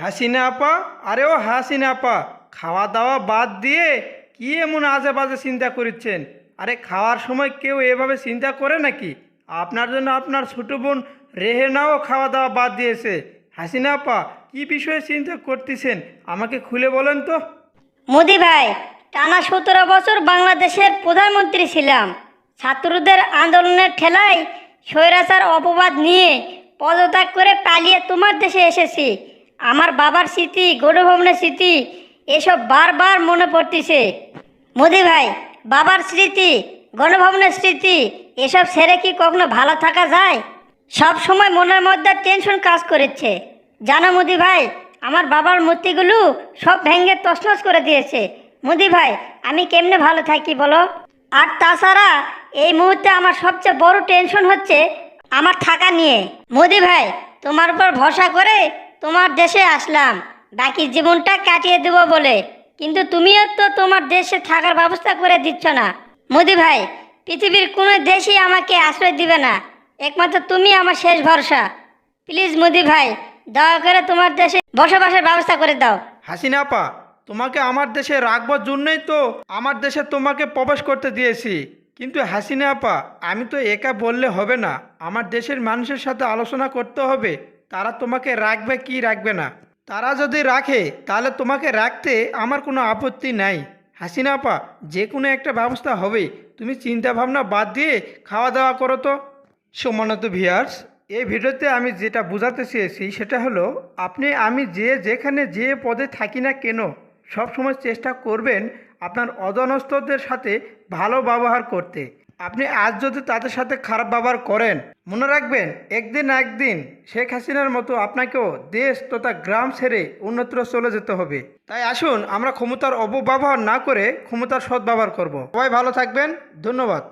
হাসিনা আপা আরে ও হাসিনা আপা খাওয়া দাওয়া বাদ দিয়ে কি এমন আজে বাজে চিন্তা করছেন আরে খাওয়ার সময় কেউ এভাবে চিন্তা করে নাকি? আপনার জন্য আপনার ছোটো বোন রেহেনাও খাওয়া দাওয়া বাদ দিয়েছে। হাসিনা আপা কি বিষয়ে চিন্তা করতেছেন? আমাকে খুলে বলেন তো। মোদি ভাই, টানা সতেরো বছর বাংলাদেশের প্রধানমন্ত্রী ছিলাম। ছাত্রদের আন্দোলনের ঠেলায় স্বৈরাচার, অপবাদ নিয়ে পদত্যাগ করে পালিয়ে তোমার দেশে এসেছি। আমার বাবার স্মৃতি গৌরভবনের স্মৃতি, এসব বারবার মনে পড়তিছে। মোদি ভাই, বাবার স্মৃতি, গণভবনের স্মৃতি, এসব ছেড়ে কি কখনো ভালো থাকা যায়? সব সময় মনের মধ্যে টেনশন কাজ করেছে। জানো মোদি ভাই, আমার বাবার মূর্তিগুলো সব ভেঙে তছনছ করে দিয়েছে। মোদি ভাই, আমি কেমনে ভালো থাকি বলো? আর তাছাড়া এই মুহূর্তে আমার সবচেয়ে বড় টেনশন হচ্ছে আমার থাকা নিয়ে। মোদি ভাই, তোমার উপর ভরসা করে তোমার দেশে আসলাম। বাকি জীবনটা কাটিয়ে দেব বলে। কিন্তু তুমিও তো তোমার দেশে থাকার ব্যবস্থা করে দিচ্ছ না। মোদি ভাই, পৃথিবীর কোনো দেশই আমাকে আশ্রয় দিবে না। একমাত্র তুমি আমার শেষ ভরসা। প্লিজ মোদি ভাই, দয়া করে তোমার দেশে বসবাসের ব্যবস্থা করে দাও। হাসিনা আপা, তোমাকে আমার দেশে রাখবার জন্যই তো আমার দেশে তোমাকে প্রবেশ করতে দিয়েছি। কিন্তু হাসিনা আপা, আমি তো একা বললে হবে না। আমার দেশের মানুষের সাথে আলোচনা করতে হবে। তারা তোমাকে রাখবে কি রাখবে না? তারা যদি রাখে, তাহলে তোমাকে রাখতে আমার কোনো আপত্তি নাই। হাসিনা আপা, যে কোনো একটা ব্যবস্থা হবে। তুমি চিন্তা ভাবনা বাদ দিয়ে খাওয়া দাওয়া করো তো। সমানত ভিয়ার্স এই ভিডিওতে আমি যেটা বোঝাতে চেয়েছি, সেটা হলো, আপনি, আমি যে যেখানে যে পদে থাকি না কেন, সবসময় চেষ্টা করবেন আপনার অধনস্থদের সাথে ভালো ব্যবহার করতে। আপনি আজ যদি তাদের সাথে খারাপ ব্যবহার করেন, মনে রাখবেন, একদিন একদিন শেখ হাসিনার মতো আপনাকেও দেশ তথা গ্রাম ছেড়ে অন্যত্র চলে যেতে হবে। তাই আসুন আমরা ক্ষমতার অপব্যবহার না করে ক্ষমতার সদ্ব্যবহার করব। সবাই ভালো থাকবেন, ধন্যবাদ।